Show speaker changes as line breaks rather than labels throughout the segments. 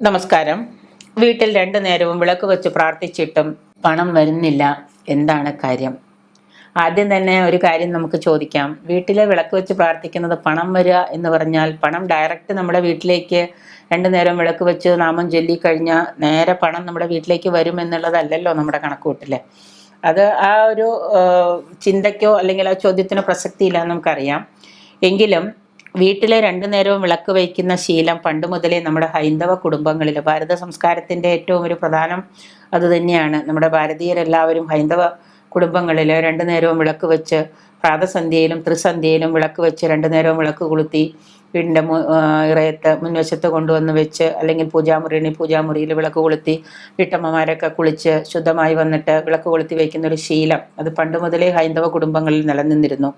നമസ്കാരം. വീട്ടിൽ രണ്ടു നേരവും വിളക്ക് വെച്ച് പ്രാർത്ഥിച്ചിട്ടും പണം വരുന്നില്ല. എന്താണ് കാര്യം? ആദ്യം തന്നെ ഒരു കാര്യം നമുക്ക് ചോദിക്കാം. വീട്ടിലെ വിളക്ക് വെച്ച് പ്രാർത്ഥിക്കുന്നത് പണം വരിക എന്ന് പറഞ്ഞാൽ പണം ഡയറക്റ്റ് നമ്മുടെ വീട്ടിലേക്ക് രണ്ടു നേരം വിളക്ക് വെച്ച് നാമം ചൊല്ലി കഴിഞ്ഞാൽ നേരെ പണം നമ്മുടെ വീട്ടിലേക്ക് വരും എന്നുള്ളതല്ലല്ലോ നമ്മുടെ കണക്കുകൂട്ടിൽ. അത് ആ ഒരു ചിന്തയ്ക്കോ അല്ലെങ്കിൽ ആ ചോദ്യത്തിനോ പ്രസക്തിയില്ല നമുക്കറിയാം. എങ്കിലും വീട്ടിലെ രണ്ടു നേരവും വിളക്ക് വയ്ക്കുന്ന ശീലം പണ്ട് മുതലേ നമ്മുടെ ഹൈന്ദവ കുടുംബങ്ങളിൽ ഭാരത സംസ്കാരത്തിന്റെ ഏറ്റവും ഒരു പ്രധാനം അതുതന്നെയാണ് നമ്മുടെ ഭാരതീയരെല്ലാവരും ഹൈന്ദവ കുടുംബങ്ങളിൽ രണ്ടു നേരവും വിളക്ക് വെച്ച് പ്രാതസന്ധ്യയിലും ത്രിസന്ധ്യയിലും വിളക്ക് വെച്ച് രണ്ടു നേരവും വിളക്ക് കൊളുത്തി വീടിന്റെ ഇറയത്ത് മുൻവശത്ത് കൊണ്ടുവന്ന് വെച്ച് അല്ലെങ്കിൽ പൂജാമുറിയിൽ പൂജാമുറിയിൽ വിളക്ക് കൊളുത്തി വീട്ടമ്മമാരൊക്കെ കുളിച്ച് ശുദ്ധമായി വന്നിട്ട് വിളക്ക് കൊളുത്തി വയ്ക്കുന്ന ഒരു ശീലം അത് പണ്ട് മുതലേ ഹൈന്ദവ കുടുംബങ്ങളിൽ നിലനിന്നിരുന്നു.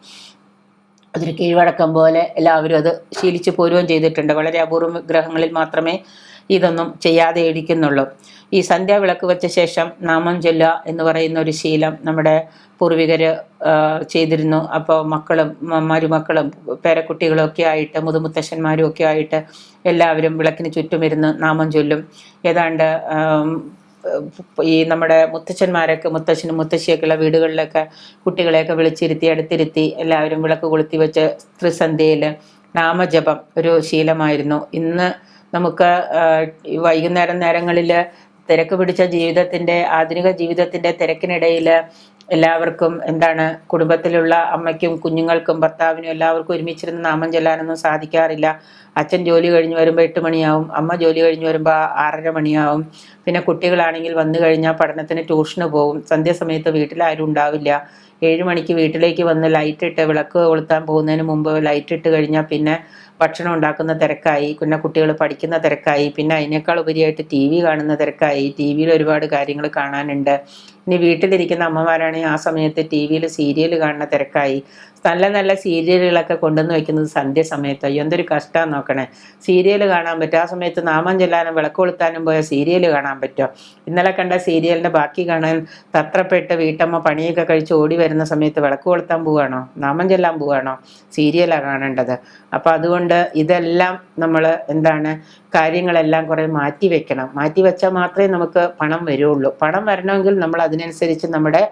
അതൊരു കീഴ്വഴക്കം പോലെ എല്ലാവരും അത് ശീലിച്ചു പോരുകയും ചെയ്തിട്ടുണ്ട്. വളരെ അപൂർവ ഗ്രഹങ്ങളിൽ മാത്രമേ ഇതൊന്നും ചെയ്യാതെ ഇരിക്കുന്നുള്ളൂ. ഈ സന്ധ്യ വിളക്ക് വെച്ച ശേഷം നാമം ചൊല്ലുക എന്ന് പറയുന്ന ഒരു ശീലം നമ്മുടെ പൂർവികർ ചെയ്തിരുന്നു. അപ്പോൾ മക്കളും മരുമക്കളും പേരക്കുട്ടികളൊക്കെ ആയിട്ട് മുതുമുത്തശ്ശന്മാരും ഒക്കെ ആയിട്ട് എല്ലാവരും വിളക്കിന് ചുറ്റുമിരുന്ന് നാമം ചൊല്ലും. ഏതാണ്ട് ഈ നമ്മുടെ മുത്തച്ഛന്മാരൊക്കെ മുത്തച്ഛനും മുത്തശ്ശിയൊക്കെയുള്ള വീടുകളിലൊക്കെ കുട്ടികളെയൊക്കെ വിളിച്ചിരുത്തി അടുത്തിരുത്തി എല്ലാവരും വിളക്ക് കൊളുത്തി വെച്ച് ത്രിസന്ധ്യയിൽ നാമജപം ഒരു ശീലമായിരുന്നു. ഇന്ന് നമുക്ക് വൈകുന്നേരം നേരങ്ങളിൽ തിരക്ക് പിടിച്ച ജീവിതത്തിന്റെ ആധുനിക ജീവിതത്തിന്റെ തിരക്കിനിടയിൽ എല്ലാവർക്കും എന്താണ് കുടുംബത്തിലുള്ള അമ്മയ്ക്കും കുഞ്ഞുങ്ങൾക്കും ഭർത്താവിനും എല്ലാവർക്കും ഒരുമിച്ചിരുന്ന് നാമം ചെല്ലാനൊന്നും സാധിക്കാറില്ല. അച്ഛൻ ജോലി കഴിഞ്ഞ് വരുമ്പോൾ എട്ട് മണിയാവും അമ്മ ജോലി കഴിഞ്ഞ് വരുമ്പോൾ ആറര മണിയാവും. പിന്നെ കുട്ടികളാണെങ്കിൽ വന്നു കഴിഞ്ഞാൽ പഠനത്തിന് ട്യൂഷന് പോകും സന്ധ്യാസമയത്ത് വീട്ടിൽ ആരും ഉണ്ടാവില്ല. ഏഴ് മണിക്ക് വീട്ടിലേക്ക് വന്ന് ലൈറ്റ് ഇട്ട് വിളക്ക് കൊളുത്താൻ പോകുന്നതിന് മുമ്പ് ലൈറ്റ് ഇട്ട് കഴിഞ്ഞാൽ പിന്നെ ഭക്ഷണം ഉണ്ടാക്കുന്ന തിരക്കായി. പിന്നെ കുട്ടികൾ പഠിക്കുന്ന തിരക്കായി. പിന്നെ അതിനേക്കാൾ ഉപരിയായിട്ട് ടി വി കാണുന്ന തിരക്കായി. ടി വിയിൽ ഒരുപാട് കാര്യങ്ങൾ കാണാനുണ്ട്. ഇനി വീട്ടിലിരിക്കുന്ന അമ്മമാരാണെങ്കിൽ ആ സമയത്ത് ടി വിയിൽ സീരിയൽ കാണുന്ന തിരക്കായി. നല്ല നല്ല സീരിയലുകളൊക്കെ കൊണ്ടുവന്ന് വെക്കുന്നത് സന്ധ്യ സമയത്ത്. എന്തൊരു കഷ്ടമാണ് നോക്കണേ. സീരിയൽ കാണാൻ പറ്റും. ആ സമയത്ത് നാമം ചെല്ലാനും വിളക്ക് കൊളുത്താനും പോയ സീരിയൽ കാണാൻ പറ്റുമോ? ഇന്നലെ കണ്ട സീരിയലിന്റെ ബാക്കി കാണാൻ തത്രപ്പെട്ട് വീട്ടമ്മ പണിയൊക്കെ കഴിച്ച് ഓടി വരുന്ന സമയത്ത് വിളക്ക് കൊളുത്താൻ പോവുകയാണോ നാമം ചെല്ലാൻ പോവുകയാണോ സീരിയലാണ് കാണേണ്ടത്. അപ്പോൾ അതുകൊണ്ട് ഇതെല്ലാം നമ്മൾ എന്താണ് കാര്യങ്ങളെല്ലാം കുറേ മാറ്റി വെക്കണം. മാറ്റി വെച്ചാൽ മാത്രമേ നമുക്ക് പണം വരുള്ളൂ. പണം വരണമെങ്കിൽ നമ്മൾ അതിനനുസരിച്ച് നമ്മുടെ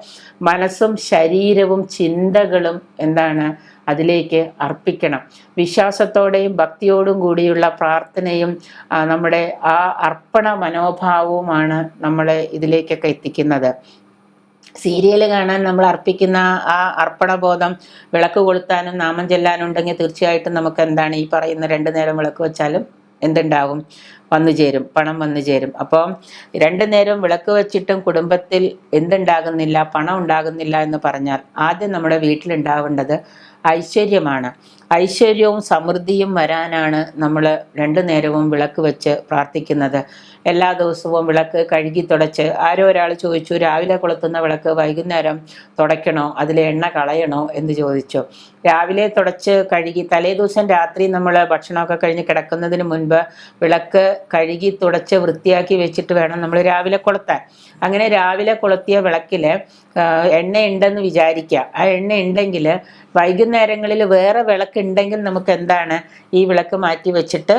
മനസ്സും ശരീരവും ചിന്തകളും എന്താണ്? അതിലേക്ക് അർപ്പിക്കണം. വിശ്വാസത്തോടെയും ഭക്തിയോടും കൂടിയുള്ള പ്രാർത്ഥനയും നമ്മുടെ ആ അർപ്പണ മനോഭാവവുമാണ് നമ്മളെ ഇതിലേക്കൊക്കെ എത്തിക്കുന്നത്. സീരിയൽ കാണാൻ നമ്മൾ അർപ്പിക്കുന്ന ആ അർപ്പണബോധം വിളക്ക് കൊളുത്താനും നാമം ചെല്ലാനും ഉണ്ടെങ്കിൽ തീർച്ചയായിട്ടും നമുക്ക് എന്താണ് ഈ പറയുന്ന രണ്ടു നേരം വിളക്ക് വെച്ചാലും എന്തുണ്ടാവും? വന്നു ചേരും. പണം വന്നു ചേരും. അപ്പോൾ രണ്ടു നേരം വിളക്ക് വെച്ചിട്ടും കുടുംബത്തിൽ എന്തുണ്ടാകുന്നില്ല? പണം ഉണ്ടാകുന്നില്ല എന്ന് പറഞ്ഞാൽ ആദ്യം നമ്മുടെ വീട്ടിലുണ്ടാവേണ്ടത് ഐശ്വര്യമാണ്. ഐശ്വര്യവും സമൃദ്ധിയും വരാനാണ് നമ്മൾ രണ്ടു നേരവും വിളക്ക് വെച്ച് പ്രാർത്ഥിക്കുന്നത്. എല്ലാ ദിവസവും വിളക്ക് കഴുകി തുടച്ച്. ആരോ ഒരാൾ ചോദിച്ചു രാവിലെ കൊളുത്തുന്ന വിളക്ക് വൈകുന്നേരം തുടയ്ക്കണോ? അതിലെ എണ്ണ കളയണോ? എന്ന് ചോദിച്ചു. രാവിലെ തുടച്ച് കഴുകി തലേദിവസം രാത്രി നമ്മൾ ഭക്ഷണമൊക്കെ കഴിഞ്ഞ് കിടക്കുന്നതിന് മുൻപ് വിളക്ക് കഴുകി തുടച്ച് വൃത്തിയാക്കി വെച്ചിട്ട് വേണം നമ്മൾ രാവിലെ കൊളുത്താൻ. അങ്ങനെ രാവിലെ കൊളുത്തിയ വിളക്കിൽ എണ്ണ ഉണ്ടെന്ന് വിചാരിക്കുക ആ എണ്ണ ഉണ്ടെങ്കിൽ വൈകുന്നേരങ്ങളിൽ വേറെ വിളക്ക് ഉണ്ടെങ്കിൽ നമുക്ക് എന്താണ് ഈ വിളക്ക് മാറ്റി വെച്ചിട്ട്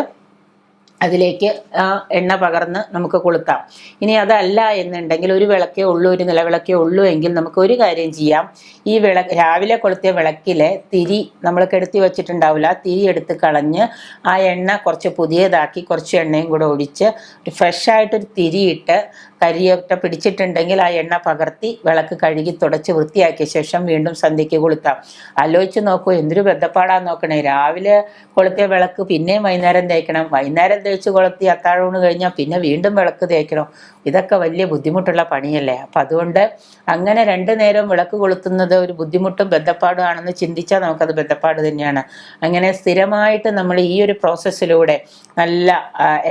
അതിലേക്ക് ആ എണ്ണ പകർന്ന് നമുക്ക് കൊളുത്താം. ഇനി അതല്ല എന്നുണ്ടെങ്കിൽ ഒരു വിളക്കേ ഉള്ളൂ ഒരു നിലവിളക്കേ ഉള്ളൂ എങ്കിൽ നമുക്ക് ഒരു കാര്യം ചെയ്യാം. ഈ വിള രാവിലെ കൊളുത്തിയ വിളക്കിലെ തിരി നമ്മൾ കെടുത്തി വെച്ചിട്ടുണ്ടാവില്ല. തിരി എടുത്ത് കളഞ്ഞ് ആ എണ്ണ കുറച്ച് പുതിയതാക്കി കുറച്ച് എണ്ണയും കൂടെ ഒഴിച്ച് ഒരു ഫ്രഷ് ആയിട്ടൊരു തിരിയിട്ട് കരിയൊക്കെ പിടിച്ചിട്ടുണ്ടെങ്കിൽ ആ എണ്ണ പകർത്തി വിളക്ക് കഴുകി തുടച്ച് വൃത്തിയാക്കിയ ശേഷം വീണ്ടും സന്ധ്യയ്ക്ക് കൊളുത്താം. ആലോചിച്ച് നോക്കൂ എന്തൊരു ബന്ധപ്പാടാന്ന് നോക്കണേ. രാവിലെ കൊളുത്തിയ വിളക്ക് പിന്നെയും വൈകുന്നേരം തേക്കണം. വൈകുന്നേരം തേച്ച് കൊളുത്തി അത്താഴൂണ് കഴിഞ്ഞാൽ പിന്നെ വീണ്ടും വിളക്ക് തേക്കണം. ഇതൊക്കെ വലിയ ബുദ്ധിമുട്ടുള്ള പണിയല്ലേ. അപ്പം അതുകൊണ്ട് അങ്ങനെ രണ്ടു നേരം വിളക്ക് കൊളുത്തുന്നത് ഒരു ബുദ്ധിമുട്ടും ബന്ധപ്പാടുമാണെന്ന് ചിന്തിച്ചാൽ നമുക്കത് ബന്ധപ്പാട് തന്നെയാണ്. അങ്ങനെ സ്ഥിരമായിട്ട് നമ്മൾ ഈ ഒരു പ്രോസസ്സിലൂടെ നല്ല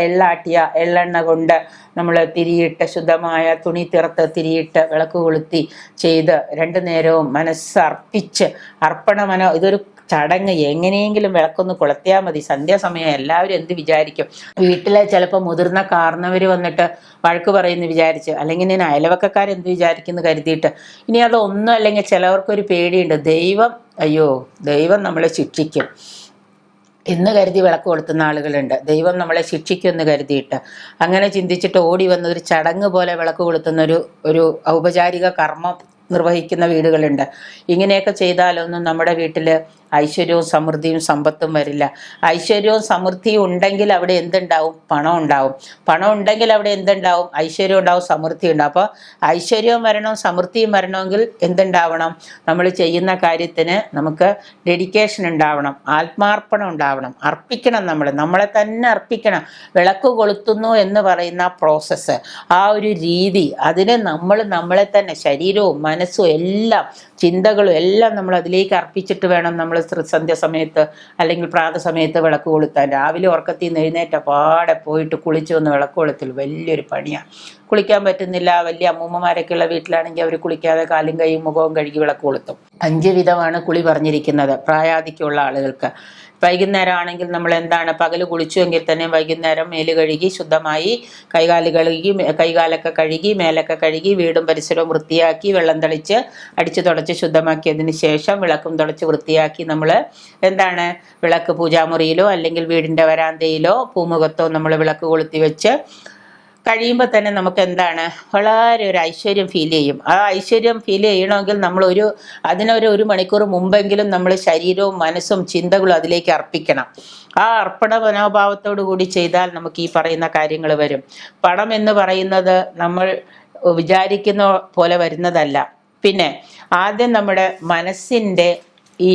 എള്ളാട്ടിയ എള്ളെണ്ണ കൊണ്ട് നമ്മൾ തിരിയിട്ട് ശുദ്ധമായ തുണി തീർത്ത് തിരിയിട്ട് വിളക്ക് കൊളുത്തി ചെയ്ത് രണ്ടു നേരവും മനസ്സർപ്പിച്ച് അർപ്പണ മനോ ഇതൊരു ചടങ്ങ്. എങ്ങനെയെങ്കിലും വിളക്കൊന്ന് കൊളുത്തിയാൽ മതി. സന്ധ്യാസമയം എല്ലാവരും എന്ത് വിചാരിക്കും? വീട്ടിലെ ചിലപ്പോൾ മുതിർന്ന കാർന്നവർ വന്നിട്ട് വഴക്ക് പറയുന്നു വിചാരിച്ച് അല്ലെങ്കിൽ ഞാൻ അയലവക്കക്കാരെന്ത് വിചാരിക്കുന്നു കരുതിയിട്ട്. ഇനി അതൊന്നും അല്ലെങ്കിൽ ചിലവർക്കൊരു പേടിയുണ്ട്. ദൈവം അയ്യോ ദൈവം നമ്മളെ ശിക്ഷിക്കും. എന്ന് കരുതി വിളക്ക് കൊളുത്തുന്ന ആളുകളുണ്ട്. ദൈവം നമ്മളെ ശിക്ഷിക്കുമെന്ന് കരുതിയിട്ട്. അങ്ങനെ ചിന്തിച്ചിട്ട് ഓടി വന്ന ഒരു ചടങ്ങ് പോലെ വിളക്ക് കൊളുത്തുന്ന ഒരു ഒരു ഔപചാരിക കർമ്മം നിർവഹിക്കുന്ന വീടുകളുണ്ട്. ഇങ്ങനെയൊക്കെ ചെയ്താലൊന്നും നമ്മുടെ വീട്ടിൽ ഐശ്വര്യവും സമൃദ്ധിയും സമ്പത്തും വരില്ല. ഐശ്വര്യവും സമൃദ്ധിയും ഉണ്ടെങ്കിൽ അവിടെ എന്തുണ്ടാവും? പണം ഉണ്ടാവും. പണം ഉണ്ടെങ്കിൽ അവിടെ എന്തുണ്ടാവും? ഐശ്വര്യം ഉണ്ടാവും സമൃദ്ധി ഉണ്ടാവും. അപ്പോൾ ഐശ്വര്യവും വരണം സമൃദ്ധിയും വരണമെങ്കിൽ എന്തുണ്ടാവണം? നമ്മൾ ചെയ്യുന്ന കാര്യത്തിന് നമുക്ക് ഡെഡിക്കേഷൻ ഉണ്ടാവണം ആത്മാർപ്പണം ഉണ്ടാവണം അർപ്പിക്കണം നമ്മൾ. നമ്മളെ തന്നെ അർപ്പിക്കണം. വിളക്ക് കൊളുത്തുന്നു എന്ന് പറയുന്ന പ്രോസസ്സ് ആ ഒരു രീതി അതിന് നമ്മൾ നമ്മളെ തന്നെ ശരീരവും മനസ്സും എല്ലാം ചിന്തകളും എല്ലാം നമ്മൾ അതിലേക്ക് അർപ്പിച്ചിട്ട് വേണം നമ്മൾ സന്ധ്യ സമയത്ത് അല്ലെങ്കിൽ പ്രാത സമയത്ത് വിളക്ക് കൊളുത്താൻ. രാവിലെ ഉറക്കത്തിൽ നിന്ന് എഴുന്നേറ്റ പാടെ പോയിട്ട് കുളിച്ച് വന്ന് വിളക്ക് കൊളുത്തൽ വലിയൊരു പണിയാണ് കുളിക്കാൻ പറ്റുന്നില്ല. വലിയ അമ്മൂമ്മമാരൊക്കെ ഉള്ള വീട്ടിലാണെങ്കിൽ അവർ കുളിക്കാതെ കാലും കൈയും മുഖവും കഴുകി വിളക്ക് കൊളുത്തും. അഞ്ച് വിധമാണ് കുളി പറഞ്ഞിരിക്കുന്നത്. പ്രായാധിക്യമുള്ള ആളുകൾക്ക്. വൈകുന്നേരം ആണെങ്കിൽ നമ്മൾ എന്താണ്? പകൽ കുളിച്ചുവെങ്കിൽ തന്നെ വൈകുന്നേരം മേൽ കഴുകി ശുദ്ധമായി കൈകാൽ കഴുകി കൈകാലൊക്കെ കഴുകി മേലൊക്കെ കഴുകി വീടും പരിസരവും വൃത്തിയാക്കി വെള്ളം തളിച്ച് അടിച്ചു തുടച്ച് ശുദ്ധമാക്കിയതിന് ശേഷം വിളക്കും തുടച്ച് വൃത്തിയാക്കി നമ്മൾ എന്താണ്? വിളക്ക് പൂജാമുറിയിലോ അല്ലെങ്കിൽ വീടിന്റെ വരാന്തയിലോ പൂമുഖത്തോ നമ്മൾ വിളക്ക് കൊളുത്തി വെച്ച് കഴിയുമ്പോൾ തന്നെ നമുക്ക് എന്താണ് വളരെ ഒരു ഐശ്വര്യം ഫീൽ ചെയ്യും. ആ ഐശ്വര്യം ഫീൽ ചെയ്യണമെങ്കിൽ നമ്മൾ ഒരു അതിനൊരു ഒരു മണിക്കൂർ മുമ്പെങ്കിലും നമ്മൾ ശരീരവും മനസ്സും ചിന്തകളും അതിലേക്ക് അർപ്പിക്കണം. ആ അർപ്പണ മനോഭാവത്തോടു കൂടി ചെയ്താൽ നമുക്ക് ഈ പറയുന്ന കാര്യങ്ങൾ വരും. പണം എന്ന് പറയുന്നത് നമ്മൾ വിചാരിക്കുന്ന പോലെ വരുന്നതല്ല. പിന്നെ ആദ്യം നമ്മുടെ മനസ്സിന്റെ ഈ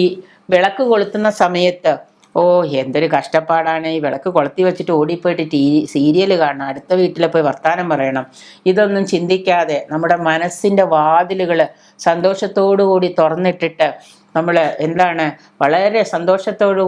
വിളക്ക് കൊളുത്തുന്ന സമയത്ത് ഓ എന്തൊരു കഷ്ടപ്പാടാണ്. ഈ വിളക്ക് കൊളുത്തി വെച്ചിട്ട് ഓടിപ്പോയിട്ട് ടി സീരിയൽ കാണണം. അടുത്ത വീട്ടിൽ പോയി വർത്തമാനം പറയണം. ഇതൊന്നും ചിന്തിക്കാതെ നമ്മുടെ മനസ്സിന്റെ വാതിലുകൾ സന്തോഷത്തോടു കൂടി തുറന്നിട്ടിട്ട് നമ്മൾ എന്താണ് വളരെ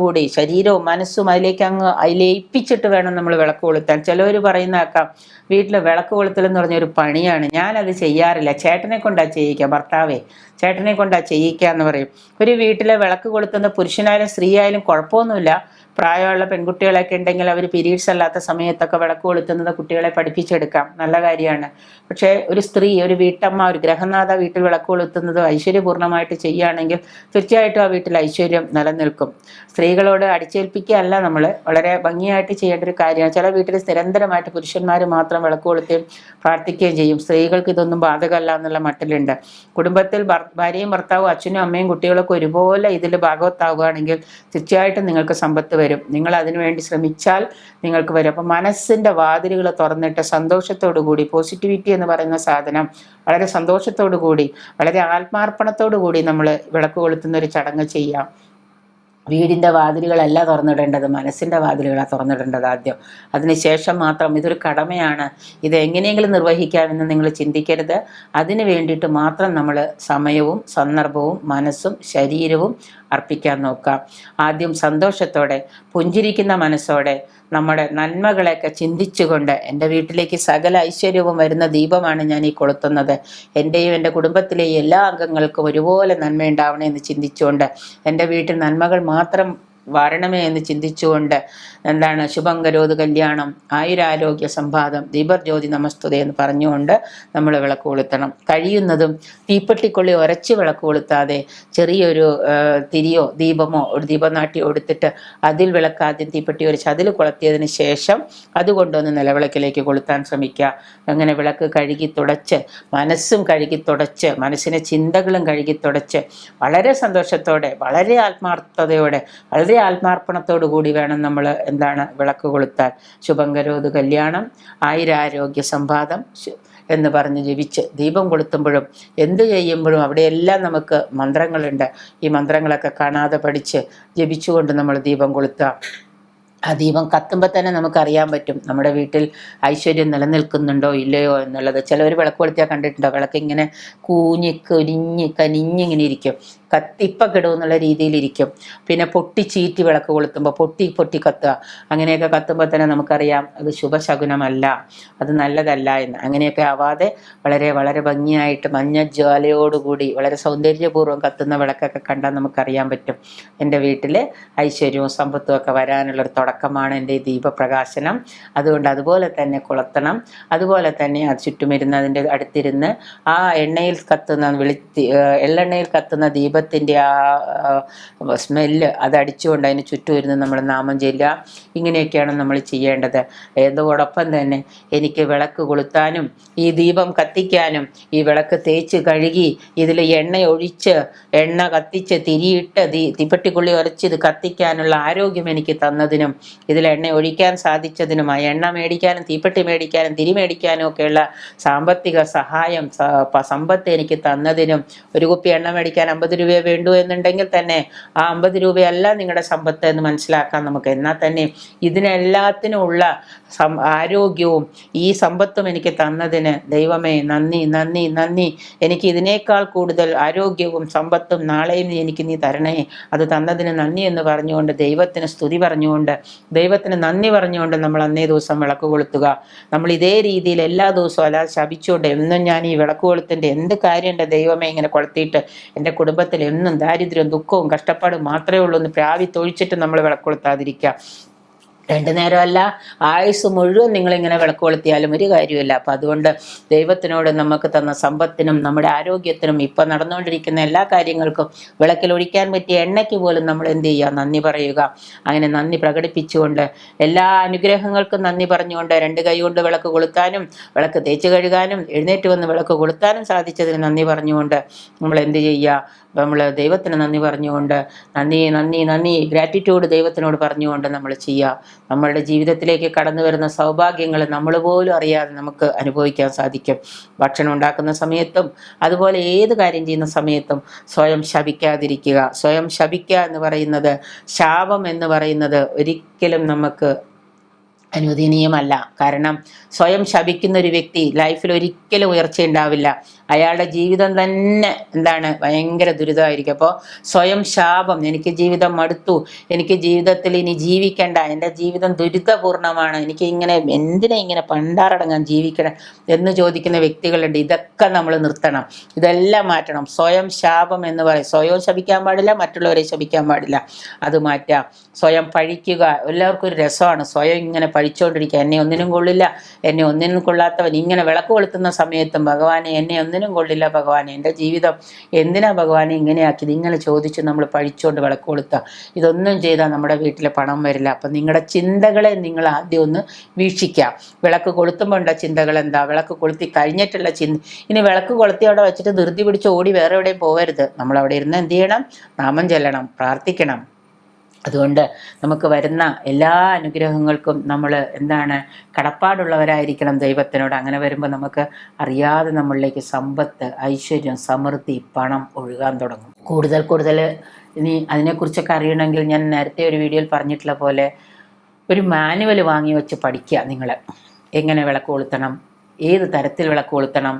കൂടി ശരീരവും മനസ്സും അതിലേക്ക് അങ്ങ് അതിലേപ്പിച്ചിട്ട് വേണം നമ്മൾ വിളക്ക് കൊളുത്താൻ. ചിലവർ പറയുന്നേക്കാം വീട്ടിൽ വിളക്ക് കൊളുത്തൽ എന്ന് പറഞ്ഞൊരു പണിയാണ്. ഞാനത് ചെയ്യാറില്ല. ചേട്ടനെ കൊണ്ടാ ചെയ്യിക്കുക ഭർത്താവേ. ചേട്ടനെ കൊണ്ടാ ചെയ്യിക്കുക എന്ന് പറയും. ഒരു വീട്ടിലെ വിളക്ക് കൊളുത്തുന്ന പുരുഷനായാലും സ്ത്രീ ആയാലും കുഴപ്പമൊന്നുമില്ല. പ്രായമുള്ള പെൺകുട്ടികളൊക്കെ ഉണ്ടെങ്കിൽ അവർ പീരീഡ്സ് അല്ലാത്ത സമയത്തൊക്കെ വിളക്ക് കൊളുത്തുന്നത് കുട്ടികളെ പഠിപ്പിച്ചെടുക്കാം. നല്ല കാര്യമാണ്. പക്ഷേ ഒരു സ്ത്രീ ഒരു വീട്ടമ്മ ഒരു ഗ്രഹനാഥ വീട്ടിൽ വിളക്ക് കൊളുത്തുന്നത് ഐശ്വര്യപൂർണമായിട്ട് ചെയ്യുകയാണെങ്കിൽ തീർച്ചയായിട്ടും ആ വീട്ടിൽ ഐശ്വര്യം നിലനിൽക്കും. സ്ത്രീകളോട് അടിച്ചേൽപ്പിക്കുകയല്ല നമ്മൾ വളരെ ഭംഗിയായിട്ട് ചെയ്യേണ്ട ഒരു കാര്യമാണ്. ചില വീട്ടിൽ നിരന്തരമായിട്ട് പുരുഷന്മാർ മാത്രം വിളക്ക് കൊളുത്തുകയും പ്രാർത്ഥിക്കുകയും ചെയ്യും. സ്ത്രീകൾക്ക് ഇതൊന്നും ബാധകമല്ല എന്നുള്ള മട്ടിലുണ്ട്. കുടുംബത്തിൽ ഭാര്യയും ഭർത്താവും അച്ഛനും അമ്മയും കുട്ടികളൊക്കെ ഒരുപോലെ ഇതിൽ ഭാഗവത്താവുകയാണെങ്കിൽ തീർച്ചയായിട്ടും നിങ്ങൾക്ക് സമ്പത്ത് വരും. നിങ്ങൾ അതിനുവേണ്ടി ശ്രമിച്ചാൽ നിങ്ങൾക്ക് വരും. അപ്പം മനസ്സിന്റെ വാതിലുകൾ തുറന്നിട്ട് സന്തോഷത്തോടു കൂടി പോസിറ്റിവിറ്റി എന്ന് പറയുന്ന സാധനം വളരെ സന്തോഷത്തോടു കൂടി വളരെ ആത്മാർപ്പണത്തോടു കൂടി നമ്മൾ വിളക്ക് കൊളുത്തുന്ന ഒരു ചടങ്ങ് ചെയ്യാം. വീടിന്റെ വാതിലുകളല്ല തുറന്നിടേണ്ടത് മനസ്സിന്റെ വാതിലുകളാണ് തുറന്നിടേണ്ടത് ആദ്യം. അതിനുശേഷം മാത്രം ഇതൊരു കടമയാണ്. ഇത് എങ്ങനെയെങ്കിലും നിർവഹിക്കാമെന്ന് നിങ്ങൾ ചിന്തിക്കരുത്. അതിന് വേണ്ടിയിട്ട് മാത്രം നമ്മൾ സമയവും സന്ദർഭവും മനസ്സും ശരീരവും അർപ്പിക്കാൻ നോക്കാം. ആദ്യം സന്തോഷത്തോടെ പുഞ്ചിരിക്കുന്ന മനസ്സോടെ നമ്മുടെ നന്മകളെയൊക്കെ ചിന്തിച്ചുകൊണ്ട് എന്റെ വീട്ടിലേക്ക് സകല ഐശ്വര്യവും വരുന്ന ദീപമാണ് ഞാൻ ഈ കൊളുത്തുന്നത്. എന്റെയും എന്റെ കുടുംബത്തിലെയും എല്ലാ അംഗങ്ങൾക്കും ഒരുപോലെ നന്മയുണ്ടാവണേ എന്ന് ചിന്തിച്ചുകൊണ്ട് എന്റെ വീട്ടിൽ നന്മകൾ മാത്രം വരണമേ എന്ന് ചിന്തിച്ചുകൊണ്ട് എന്താണ് ശുഭങ്കരോത് കല്യാണം ആയുരാരോഗ്യ സംവാദം ദീപർജ്യോതി നമസ്തുത എന്ന് പറഞ്ഞുകൊണ്ട് നമ്മൾ വിളക്ക് കൊളുത്തണം. കഴിയുന്നതും തീപ്പെട്ടിക്കൊള്ളി ഉരച്ച് വിളക്ക് കൊളുത്താതെ ചെറിയൊരു തിരിയോ ദീപമോ ഒരു ദീപനാട്ടിയോ എടുത്തിട്ട് അതിൽ വിളക്ക് ആദ്യം തീപ്പെട്ടി ഉരച്ച് അതിൽ കൊളുത്തിയതിന് ശേഷം അതുകൊണ്ടൊന്ന് നിലവിളക്കിലേക്ക് കൊളുത്താൻ ശ്രമിക്കുക. അങ്ങനെ വിളക്ക് കഴുകി തുടച്ച് മനസ്സും കഴുകി തുടച്ച് മനസ്സിനെ ചിന്തകളും കഴുകി തുടച്ച് വളരെ സന്തോഷത്തോടെ വളരെ ആത്മാർത്ഥതയോടെ വളരെ ആത്മാർപ്പണത്തോടു കൂടി വേണം നമ്മൾ എന്താണ് വിളക്ക് കൊളുത്താൻ. ശുഭങ്കരോത് കല്യാണം ആയിരാരോഗ്യ സംവാദം എന്ന് പറഞ്ഞ് ജപിച്ച് ദീപം കൊളുത്തുമ്പോഴും എന്ത് ചെയ്യുമ്പോഴും അവിടെയെല്ലാം നമുക്ക് മന്ത്രങ്ങളുണ്ട്. ഈ മന്ത്രങ്ങളൊക്കെ കാണാതെ പഠിച്ച് ജപിച്ചുകൊണ്ട് നമ്മൾ ദീപം കൊളുത്തുക ആ ദീപം കത്തുമ്പോൾ തന്നെ നമുക്കറിയാൻ പറ്റും. നമ്മുടെ വീട്ടിൽ ഐശ്വര്യം നിലനിൽക്കുന്നുണ്ടോ ഇല്ലയോ എന്നുള്ളത്. ചിലവർ വിളക്ക് കൊളുത്തിയാൽ കണ്ടിട്ടുണ്ടോ? വിളക്ക് ഇങ്ങനെ കൂഞ്ഞി കൊരിഞ്ഞ് കനിഞ്ഞിങ്ങനെ ഇരിക്കും. കത്തിപ്പ കിടുമെന്നുള്ള രീതിയിലിരിക്കും പിന്നെ പൊട്ടി ചീറ്റി വിളക്ക് കൊളുത്തുമ്പോൾ പൊട്ടി പൊട്ടി കത്തുക. അങ്ങനെയൊക്കെ കത്തുമ്പോൾ തന്നെ നമുക്കറിയാം അത് ശുഭശകുനമല്ല. അത് നല്ലതല്ല എന്ന്. അങ്ങനെയൊക്കെ ആവാതെ വളരെ വളരെ ഭംഗിയായിട്ട് മഞ്ഞ ജ്വാലയോടുകൂടി വളരെ സൗന്ദര്യപൂർവം കത്തുന്ന വിളക്കൊക്കെ കണ്ടാൽ നമുക്കറിയാൻ പറ്റും. എന്റെ വീട്ടിൽ ഐശ്വര്യവും സമ്പത്തും ഒക്കെ വരാനുള്ളൊരു തുടക്കം. തുടക്കമാണ് എന്റെ ദീപപ്രകാശനം. അതുകൊണ്ട് അതുപോലെ തന്നെ കുളത്തണം. അതുപോലെ തന്നെ അത് ചുറ്റുമിരുന്ന് അതിന്റെ അടുത്തിരുന്ന് ആ എണ്ണയിൽ കത്തുന്ന വെളി എള്ളെണ്ണയിൽ കത്തുന്ന ദീപത്തിന്റെ ആ സ്മെല്ല് അത് അടിച്ചുകൊണ്ട് അതിന് ചുറ്റും ഇരുന്ന് നമ്മൾ നാമം ചെല്ലുക. ഇങ്ങനെയൊക്കെയാണ് നമ്മൾ ചെയ്യേണ്ടത്. ഏതോടൊപ്പം തന്നെ എനിക്ക് വിളക്ക് കൊളുത്താനും ഈ ദീപം കത്തിക്കാനും ഈ വിളക്ക് തേച്ച് കഴുകി ഇതിൽ എണ്ണ ഒഴിച്ച് എണ്ണ കത്തിച്ച് തിരിയിട്ട് തീപ്പെട്ടിക്കുള്ളി ഉരച്ച് ഇത് കത്തിക്കാനുള്ള ആരോഗ്യം എനിക്ക് തന്നതിനും ഇതിൽ എണ്ണ ഒഴിക്കാൻ സാധിച്ചതിനുമായി എണ്ണ മേടിക്കാനും തീപ്പെട്ടി മേടിക്കാനും തിരി മേടിക്കാനും ഒക്കെയുള്ള സാമ്പത്തിക സഹായം സമ്പത്ത് എനിക്ക് തന്നതിനും ഒരു കുപ്പി എണ്ണ മേടിക്കാൻ അമ്പത് രൂപയെ വേണ്ടു എന്നുണ്ടെങ്കിൽ തന്നെ ആ അമ്പത് രൂപയല്ല നിങ്ങളുടെ സമ്പത്ത് എന്ന് മനസ്സിലാക്കാൻ നമുക്ക്. എന്നാൽ തന്നെ ഇതിനെല്ലാത്തിനുമുള്ള ആരോഗ്യവും ഈ സമ്പത്തും എനിക്ക് തന്നതിന് ദൈവമേ നന്ദി നന്ദി നന്ദി. എനിക്ക് ഇതിനേക്കാൾ കൂടുതൽ ആരോഗ്യവും സമ്പത്തും നാളെയും എനിക്ക് നീ തരണേ. അത് തന്നതിന് നന്ദി എന്ന് പറഞ്ഞുകൊണ്ട് ദൈവത്തിന് സ്തുതി പറഞ്ഞുകൊണ്ട് ദൈവത്തിന് നന്ദി പറഞ്ഞുകൊണ്ട് നമ്മൾ അന്നേ ദിവസം വിളക്ക് കൊളുത്തുക. നമ്മൾ ഇതേ രീതിയിൽ എല്ലാ ദിവസവും അല്ലാതെ ശപിച്ചുകൊണ്ട് എന്നും ഞാൻ ഈ വിളക്ക് കൊളുത്തിന്റെ എന്ത് കാര്യമുണ്ട് ദൈവമേ ഇങ്ങനെ കൊളുത്തിയിട്ട് എന്റെ കുടുംബത്തിൽ എന്നും ദാരിദ്ര്യവും ദുഃഖവും കഷ്ടപ്പാടും മാത്രമേ ഉള്ളൂ എന്ന് പ്രാവി തൊഴിച്ചിട്ട് നമ്മൾ വിളക്ക് കൊളുത്താതിരിക്കുക. രണ്ടു നേരമല്ല ആയുസ് മുഴുവൻ നിങ്ങളിങ്ങനെ വിളക്ക് കൊളുത്തിയാലും ഒരു കാര്യമില്ല അപ്പം അതുകൊണ്ട് ദൈവത്തിനോട് നമുക്ക് തന്ന സമ്പത്തിനും നമ്മുടെ ആരോഗ്യത്തിനും ഇപ്പം നടന്നുകൊണ്ടിരിക്കുന്ന എല്ലാ കാര്യങ്ങൾക്കും വിളക്കിൽ ഒഴിക്കാൻ പറ്റിയ എണ്ണയ്ക്ക് പോലും നമ്മൾ എന്ത് ചെയ്യുക? നന്ദി പറയുക. അങ്ങനെ നന്ദി പ്രകടിപ്പിച്ചുകൊണ്ട് എല്ലാ അനുഗ്രഹങ്ങൾക്കും നന്ദി പറഞ്ഞുകൊണ്ട് രണ്ട് കൈകൊണ്ട് വിളക്ക് കൊളുത്താനും വിളക്ക് തേച്ച് കഴുകാനും എഴുന്നേറ്റ് വന്ന് വിളക്ക് കൊളുത്താനും സാധിച്ചതിന് നന്ദി പറഞ്ഞുകൊണ്ട് നമ്മൾ എന്ത് ചെയ്യുക? നമ്മൾ ദൈവത്തിന് നന്ദി പറഞ്ഞുകൊണ്ട് നന്ദി നന്ദി നന്ദി ഗ്രാറ്റിറ്റ്യൂഡ് ദൈവത്തിനോട് പറഞ്ഞുകൊണ്ട് നമ്മൾ ചെയ്യുക. നമ്മളുടെ ജീവിതത്തിലേക്ക് കടന്നു വരുന്ന സൗഭാഗ്യങ്ങൾ നമ്മൾ പോലും അറിയാതെ നമുക്ക് അനുഭവിക്കാൻ സാധിക്കും. ഭക്ഷണം ഉണ്ടാക്കുന്ന സമയത്തും അതുപോലെ ഏത് കാര്യം ചെയ്യുന്ന സമയത്തും സ്വയം ശപിക്കാതിരിക്കുക. സ്വയം ശപിക്കുക എന്ന് പറയുന്നത് ശാപം എന്ന് പറയുന്നത് ഒരിക്കലും നമുക്ക് അനുവദനീയമല്ല. കാരണം സ്വയം ശപിക്കുന്ന ഒരു വ്യക്തി ലൈഫിൽ ഒരിക്കലും ഉയർച്ചയുണ്ടാവില്ല അയാളുടെ ജീവിതം തന്നെ എന്താണ് ഭയങ്കര ദുരിതമായിരിക്കും. അപ്പോൾ സ്വയം ശാപം എനിക്ക് ജീവിതം മടുത്തു എനിക്ക് ജീവിതത്തിൽ ഇനി ജീവിക്കണ്ട എന്റെ ജീവിതം ദുരിതപൂർണമാണ് എനിക്ക് ഇങ്ങനെ എന്തിനെ ഇങ്ങനെ പണ്ടാറടങ്ങാൻ ജീവിക്കണം എന്ന് ചോദിക്കുന്ന വ്യക്തികളുണ്ട്. ഇതൊക്കെ നമ്മൾ നിർത്തണം. ഇതെല്ലാം മാറ്റണം. സ്വയം ശാപം എന്ന് പറയും. സ്വയം ശപിക്കാൻ പാടില്ല മറ്റുള്ളവരെ ശപിക്കാൻ പാടില്ല. അത് മാറ്റാം. സ്വയം പഴിക്കുക. എല്ലാവർക്കും ഒരു രസമാണ്. സ്വയം ഇങ്ങനെ പഴിച്ചുകൊണ്ടിരിക്കുക എന്നെ ഒന്നിനും കൊള്ളില്ല. എന്നെ ഒന്നിനും കൊള്ളാത്തവൻ ഇങ്ങനെ വിളക്ക് കൊളുത്തുന്ന സമയത്തും ഭഗവാനെ എന്നെ ഒന്നിനും കൊള്ളില്ല ഭഗവാനെ. എന്റെ ജീവിതം എന്തിനാ ഭഗവാനെ ഇങ്ങനെയാക്കിയത് ഇങ്ങനെ ചോദിച്ച് നമ്മൾ പഴിച്ചുകൊണ്ട് വിളക്ക് കൊളുത്തുക ഇതൊന്നും ചെയ്താൽ നമ്മുടെ വീട്ടിൽ പണം വരില്ല. അപ്പം നിങ്ങളുടെ ചിന്തകളെ നിങ്ങൾ ആദ്യം ഒന്ന് വീക്ഷിക്കുക വിളക്ക് കൊളുത്തുമ്പോൾ ഉള്ള ചിന്തകൾ എന്താ വിളക്ക് കൊളുത്തി കഴിഞ്ഞിട്ടുള്ള ചിന്ത. ഇനി വിളക്ക് കൊളുത്തി അവിടെ വെച്ചിട്ട് ധൃതി പിടിച്ച് ഓടി വേറെ എവിടെയും പോകരുത് നമ്മൾ അവിടെ ഇരുന്ന് എന്ത് ചെയ്യണം? നാമം ചെല്ലണം പ്രാർത്ഥിക്കണം. അതുകൊണ്ട് നമുക്ക് വരുന്ന എല്ലാ അനുഗ്രഹങ്ങൾക്കും നമ്മൾ എന്താണ് കടപ്പാടുള്ളവരായിരിക്കണം ദൈവത്തിനോട്. അങ്ങനെ വരുമ്പോൾ നമുക്ക് അറിയാതെ നമ്മളിലേക്ക് സമ്പത്ത് ഐശ്വര്യം സമൃദ്ധി പണം ഒഴുകാൻ തുടങ്ങും. കൂടുതൽ കൂടുതൽ ഇനി അതിനെക്കുറിച്ചൊക്കെ അറിയണമെങ്കിൽ ഞാൻ നേരത്തെ ഒരു വീഡിയോയിൽ പറഞ്ഞിട്ടുള്ള പോലെ ഒരു മാനുവൽ വാങ്ങി വെച്ച് പഠിക്കുക നിങ്ങൾ എങ്ങനെ വിളക്ക് കൊളുത്തണം ഏത് തരത്തിൽ വിളക്ക് കൊളുത്തണം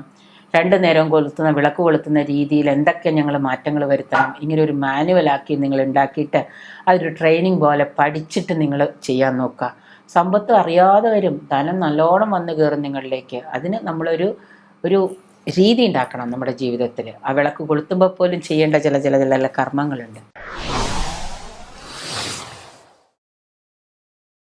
രണ്ടു നേരവും കൊളുത്തുന്ന വിളക്ക് കൊളുത്തുന്ന രീതിയിൽ എന്തൊക്കെ ഞങ്ങൾ മാറ്റങ്ങൾ വരുത്തണം ഇങ്ങനെ ഒരു മാനുവലാക്കി നിങ്ങൾ ഉണ്ടാക്കിയിട്ട് അതൊരു ട്രെയിനിങ് പോലെ പഠിച്ചിട്ട് നിങ്ങൾ ചെയ്യാൻ നോക്കുക. സമ്പത്ത് അറിയാതെ വരും ധനം നല്ലോണം വന്ന് കയറും നിങ്ങളിലേക്ക്. അതിന് നമ്മളൊരു ഒരു രീതി ഉണ്ടാക്കണം നമ്മുടെ ജീവിതത്തിൽ ആ വിളക്ക് കൊളുത്തുമ്പോൾ പോലും ചെയ്യേണ്ട ചില ചില ചില കർമ്മങ്ങളുണ്ട്.